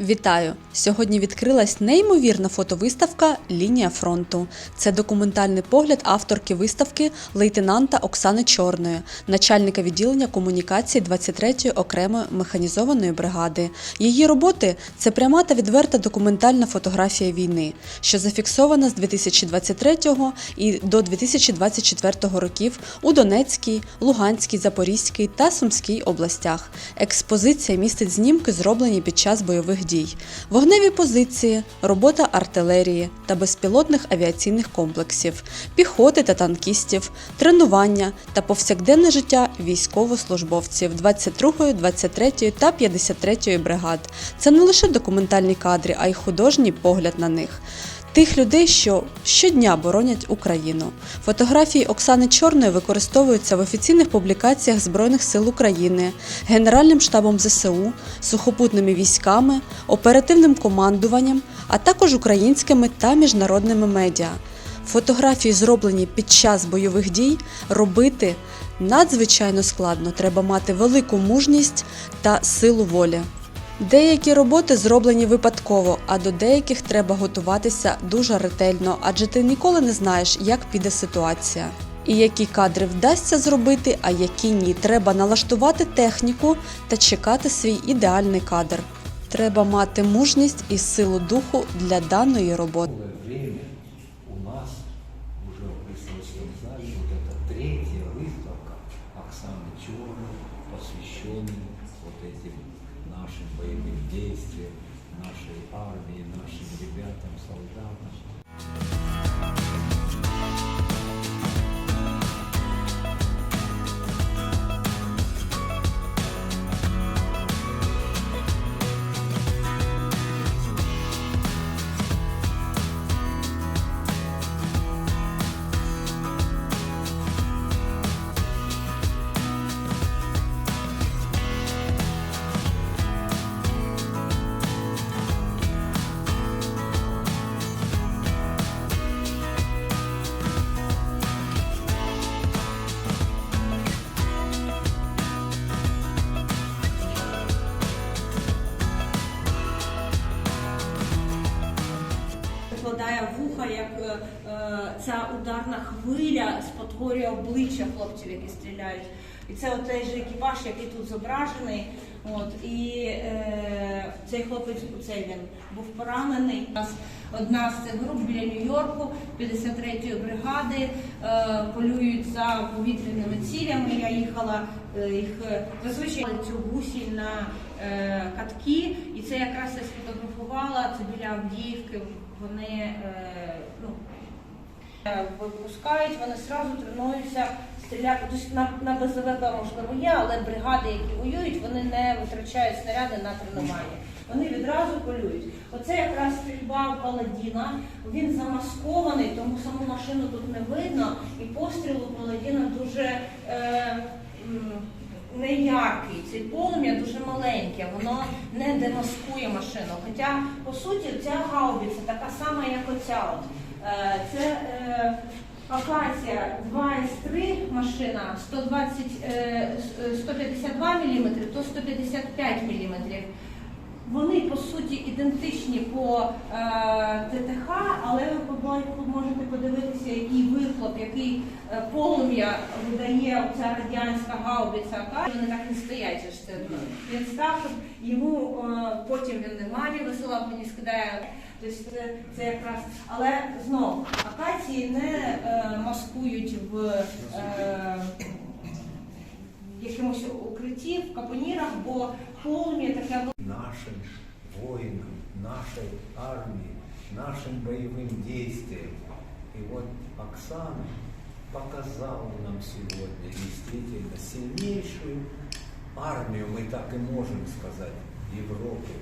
Вітаю! Сьогодні відкрилась неймовірна фотовиставка Лінія фронту. Це документальний погляд авторки виставки лейтенанта Оксани Чорної, начальника відділення комунікації 23-ї окремої механізованої бригади. Її роботи це пряма та відверта документальна фотографія війни, що зафіксована з 2023 і до 2024 років у Донецькій, Луганській, Запорізькій та Сумській областях. Експозиція містить знімки, зроблені під час бойових дій, вогневі позиції, робота артилерії та безпілотних авіаційних комплексів, піхоти та танкістів, тренування та повсякденне життя військовослужбовців 22-ї, 23-ї та 53-ї бригад. Це не лише документальні кадри, а й художній погляд на них. Тих людей, що щодня боронять Україну. Фотографії Оксани Чорної використовуються в офіційних публікаціях Збройних сил України, Генеральним штабом ЗСУ, сухопутними військами, оперативним командуванням, а також українськими та міжнародними медіа. Фотографії, зроблені під час бойових дій, робити надзвичайно складно. Треба мати велику мужність та силу волі. Деякі роботи зроблені випадково, а до деяких треба готуватися дуже ретельно, адже ти ніколи не знаєш, як піде ситуація. І які кадри вдасться зробити, а які ні. Треба налаштувати техніку та чекати свій ідеальний кадр. Треба мати мужність і силу духу для даної роботи. Новое время у нас уже в Христовском зале вот эта третья выставка Оксаны Черной, посвященной вот этим нашим боевым действиям, нашей армии, нашим ребятам, солдатам. Викладає вуха, як е, е, ця ударна хвиля спотворює обличчя хлопців, які стріляють. І це от той же екіпаж, який тут зображений. От і е, цей хлопець цей він був поранений. Нас одна з цих груп біля Нью-Йорку, 53-ї бригади, е, полюють за повітряними цілями. Я їхала е, їх е, зазвичай цю гусінь на катки, і це якраз я сфотографувала. Це біля Авдіївки. Вони е, ну, е, випускають, вони одразу тренуються стріляти. Тобто на, на БЗВК можливо є, але бригади, які воюють, вони не витрачають снаряди на тренування. Вони відразу полюють. Оце якраз стрільба Паладіна. Він замаскований, тому саму машину тут не видно. І постріл у Паладіна дуже е, неяркий. Цей полум'я дуже маленьке, воно не демаскує машину. Хоча, по суті, ця гаубиця така сама, як оця. От. Е, це е, Акація 2С3 машина 120, е, 152 мм, то 155 мм. Вони по суті ідентичні по е, ТТХ, але ви можете подивитися, який який е, полум'я видає ця радянська гаубиця. Вони так і стоять. Це, він став, йому е, потім він не має висилав, мені скидає. Тобто це, це якраз, але знов акації не е, маскують в е, якомусь укритті, в капонірах, бо полум'я таке Нашим воинам, нашей армии, нашим боевым действиям. И вот Оксана показала нам сегодня действительно сильнейшую армию, мы так и можем сказать, Европы,